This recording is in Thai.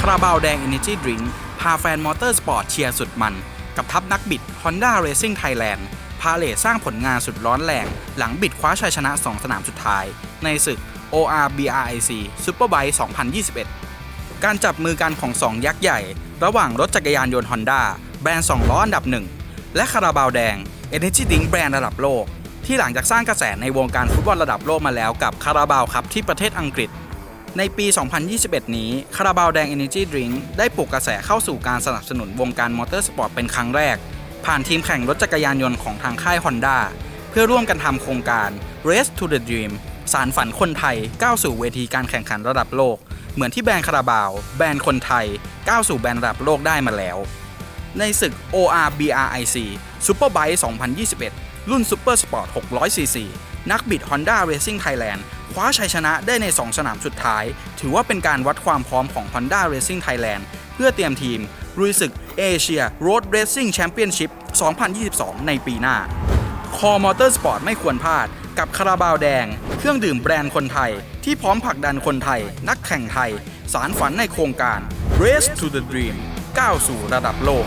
คาราบาวแดง Energy Drink พาแฟนมอเตอร์สปอร์ตเชียร์สุดมัน กับทัพนักบิด Honda Racing Thailand พาเลทสร้างผลงานสุดร้อนแรง หลังบิดคว้าชัยชนะ 2 สนามสุดท้าย ในศึก ORBRIC Superbike 2021 การจับมือกันของ 2 ยักษ์ใหญ่ ระหว่างรถจักรยานยนต์ Honda แบรนด์ 2 ล้ออันดับ 1 และคาราบาวแดง Energy Drink แบรนด์ระดับโลก ที่หลังจากสร้างกระแสในวงการฟุตบอลระดับโลกมาแล้วกับคาราบาวครับที่ประเทศอังกฤษ ในปี 2021 นี้คาราบาวแดง Energy Drink ได้ปลุกกระแสเข้าสู่การสนับสนุนวงการมอเตอร์สปอร์ตเป็นครั้งแรก ผ่านทีมแข่งรถจักรยานยนต์ของทางค่าย Honda เพื่อร่วมกันทำโครงการ Race to the Dream สารฝันคนไทยก้าวสู่เวทีการแข่งขันระดับโลก เหมือนที่แบรนด์คาราบาว แบรนด์คนไทยก้าวสู่แบรนด์ระดับโลกได้มาแล้ว ในศึก ORBRIC Superbike 2021 รุ่น Super Sport 600cc นักบิด Honda Racing Thailand คว้าชัยชนะได้ใน 2 สนามสุดท้าย ถือว่าเป็นการวัดความพร้อมของ Honda Racing Thailand เพื่อเตรียมทีมลุยศึก Asia Road Racing Championship 2022 ในปีหน้า คอมอเตอร์สปอร์ตไม่ควรพลาด กับคาราบาวแดง เครื่องดื่มแบรนด์คนไทย ที่พร้อมผลักดันคนไทย นักแข่งไทย สารฝันในโครงการ Race to the Dream ก้าวสู่ระดับโลก